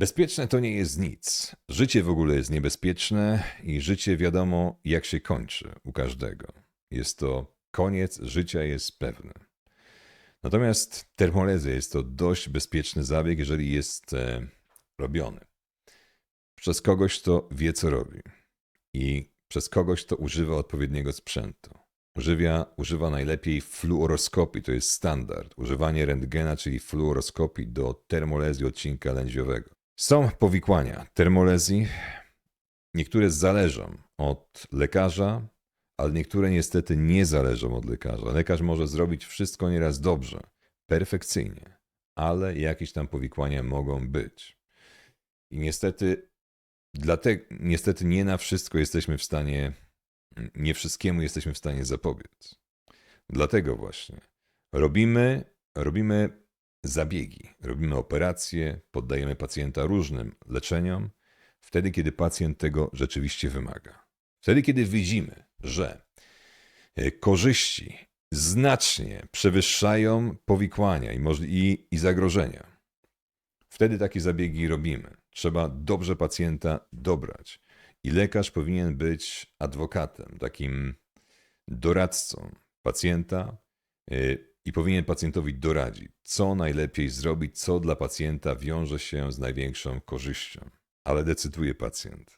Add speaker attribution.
Speaker 1: Bezpieczne to nie jest nic. Życie w ogóle jest niebezpieczne i życie wiadomo, jak się kończy u każdego. Jest to koniec życia, jest pewny. Natomiast termolezja jest to dość bezpieczny zabieg, jeżeli jest e, robiony przez kogoś, kto wie, co robi i przez kogoś, kto używa odpowiedniego sprzętu. Używia, używa najlepiej fluoroskopii, to jest standard. Używanie rentgena, czyli fluoroskopii do termolezji odcinka lędźwiowego. Są powikłania termolezji. Niektóre zależą od lekarza, ale niektóre niestety nie zależą od lekarza. Lekarz może zrobić wszystko nieraz dobrze, perfekcyjnie, ale jakieś tam powikłania mogą być. I niestety, dlatego, niestety nie na wszystko jesteśmy w stanie, nie wszystkiemu jesteśmy w stanie zapobiec. Dlatego właśnie robimy, robimy zabiegi, robimy operacje, poddajemy pacjenta różnym leczeniom, wtedy kiedy pacjent tego rzeczywiście wymaga. Wtedy kiedy widzimy, że e, korzyści znacznie przewyższają powikłania i, i, i zagrożenia, wtedy takie zabiegi robimy. Trzeba dobrze pacjenta dobrać. I lekarz powinien być adwokatem, takim doradcą pacjenta y, i powinien pacjentowi doradzić, co najlepiej zrobić, co dla pacjenta wiąże się z największą korzyścią. Ale decyduje pacjent.